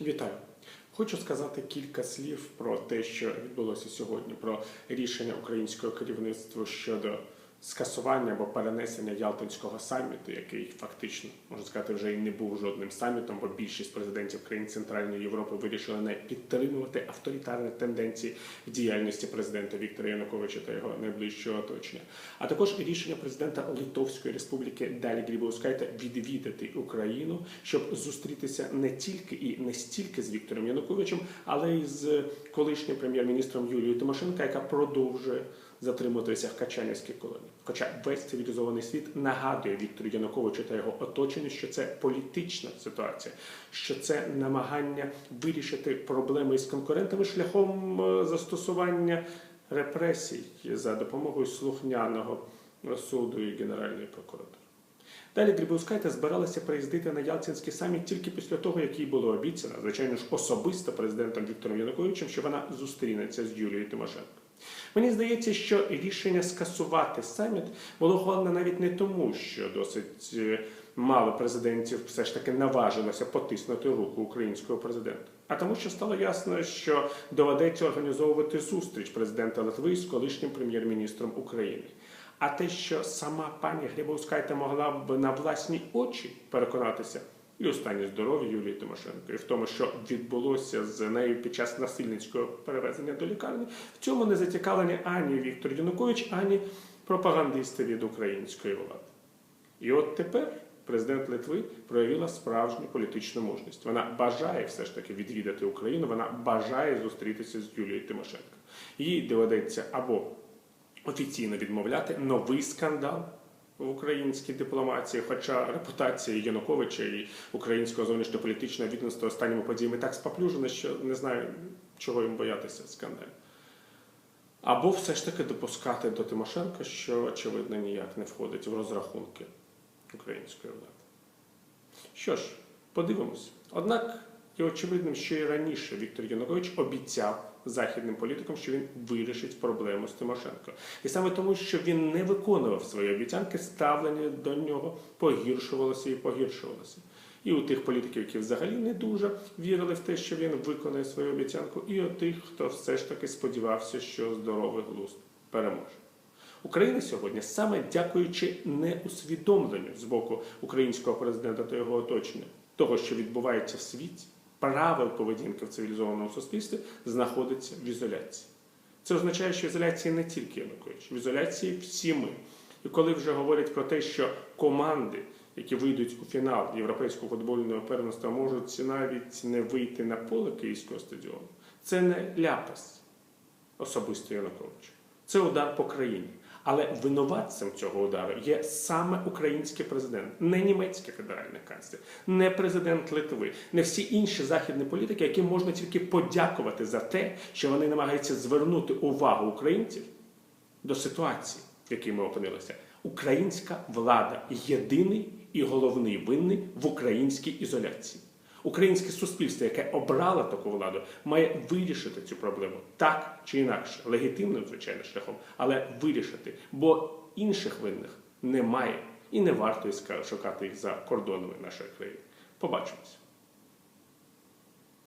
Вітаю. Хочу сказати кілька слів про те, що відбулося сьогодні, про рішення українського керівництва щодо скасування або перенесення Ялтинського саміту, який фактично можна сказати вже і не був жодним самітом, бо більшість президентів країн Центральної Європи вирішили не підтримувати авторитарні тенденції в діяльності президента Віктора Януковича та його найближчого оточення. А також рішення президента Литовської Республіки Далі Грібаускайте відвідати Україну, щоб зустрітися не тільки і не стільки з Віктором Януковичем, але й з колишнім прем'єр-міністром Юлією Тимошенко, яка продовжує затримуватися в Качанівській колонії. Хоча весь цивілізований світ нагадує Віктору Януковичу та його оточенню, що це політична ситуація, що це намагання вирішити проблеми із конкурентами шляхом е, застосування репресій за допомогою слухняного суду і Генеральної прокуратури. Далі Грибовскайте збиралася приїздити на Ялтинський саміт тільки після того, як їй було обіцяно, звичайно ж, особисто президентом Віктором Януковичем, що вона зустрінеться з Юлією Тимошенко. Мені здається, що рішення скасувати саміт було головне навіть не тому, що досить е, мало президентів все ж таки наважилося потиснути руку українського президента, а тому, що стало ясно, що доведеться організовувати зустріч президента Литви з колишнім прем'єр-міністром України. А те, що сама пані Грибовскайте могла б на власні очі переконатися і у стані здоров'я Юлії Тимошенко, і в тому, що відбулося з нею під час насильницького перевезення до лікарні, в цьому не зацікавлені ані Віктор Янукович, ані пропагандисти від української влади. І от тепер президент Литви проявила справжню політичну мужність. Вона бажає все ж таки відвідати Україну, вона бажає зустрітися з Юлією Тимошенко. Їй доведеться або офіційно відмовляти новий скандал в українській дипломатії, хоча репутація Януковича і українського зовнішньополітичного відомства останніми подіями так споплюжена, що не знаю, чого їм боятися скандалів. Або все ж таки допускати до Тимошенка, що, очевидно, ніяк не входить в розрахунки української влади. Що ж, подивимось. Однак є очевидним, що і раніше Віктор Янукович обіцяв західним політикам, що він вирішить проблему з Тимошенко. І саме тому, що він не виконував свої обіцянки, ставлення до нього погіршувалося і погіршувалося. І у тих політиків, які взагалі не дуже вірили в те, що він виконає свою обіцянку, і у тих, хто все ж таки сподівався, що здоровий глузд переможе. Україна сьогодні, саме дякуючи неусвідомленню з боку українського президента та його оточення, того, що відбувається в світі, правил поведінки в цивілізованому суспільстві, знаходиться в ізоляції. Це означає, що ізоляції не тільки Янукович, в ізоляції всі ми. І коли вже говорять про те, що команди, які вийдуть у фінал європейського футбольного первенства, можуть навіть не вийти на поле Київського стадіону, це не ляпас особисто Януковича. Це удар по країні. Але винуватцем цього удару є саме український президент, не німецький федеральний канцлер, не президент Литви, не всі інші західні політики, яким можна тільки подякувати за те, що вони намагаються звернути увагу українців до ситуації, в якій ми опинилися. Українська влада єдиний і головний винний в українській ізоляції. Українське суспільство, яке обрало таку владу, має вирішити цю проблему так чи інакше, легітимним, звичайно, шляхом, але вирішити, бо інших винних немає і не варто шукати їх за кордонами нашої країни. Побачимось.